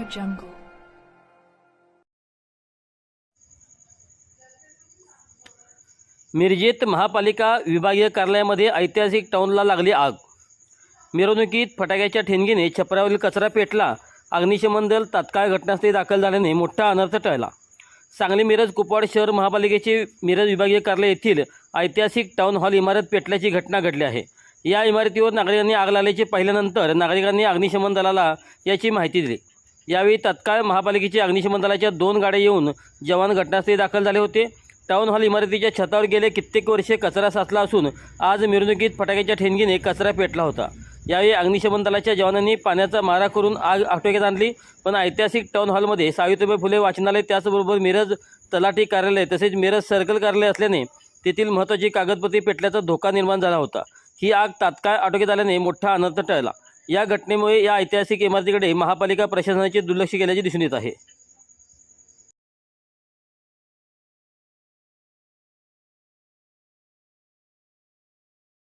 Audio Jungle. मिरजेत महापालिका विभागीय कार्यालयामध्ये ऐतिहासिक टाऊनला लागली आग. मिरवणुकीत फटाक्याच्या ठिणगीने छपरावरील कचरा पेटला. अग्निशमन दल तात्काळ घटनास्थळी दाखल झाल्याने मोठा अनर्थ टळला. सांगली मिरज कुपवाड शहर महापालिकेचे मिरज विभागीय कार्यालय येथील ऐतिहासिक टाऊन हॉल इमारत पेटल्याची घटना घडली आहे. या इमारतीवर नागरिकांनी आग लागल्याचे पाहिल्यानंतर नागरिकांनी अग्निशमन दलाला याची माहिती दिली. यावेळी तत्काळ महापालिकेच्या अग्निशमन दलाच्या दोन गाड्या येऊन जवान घटनास्थळी दाखल झाले होते. टाऊन हॉल इमारतीच्या छतावर गेले कित्येक वर्षे कचरा साचला असून आज मिरवणुकीत फटाक्याच्या ठिणगीने कचरा पेटला होता. यावेळी अग्निशमन दलाच्या जवानांनी पाण्याचा मारा करून आग आटोक्यात आणली. पण ऐतिहासिक टाऊन हॉलमध्ये सावित्रीबाई फुले वाचनालय त्याचबरोबर मिरज तलाठी कार्यालय तसेच मिरज सर्कल कार्यालय असल्याने तेथील महत्त्वाची कागदपत्रे पेटल्याचा धोका निर्माण झाला होता. ही आग तात्काळ आटोक्यात आल्याने मोठा अनर्थ टळला. या घटनेमुळे या ऐतिहासिक इमारतीकडे महापालिका प्रशासनाचे दुर्लक्ष केल्याचे दिसून येत आहे.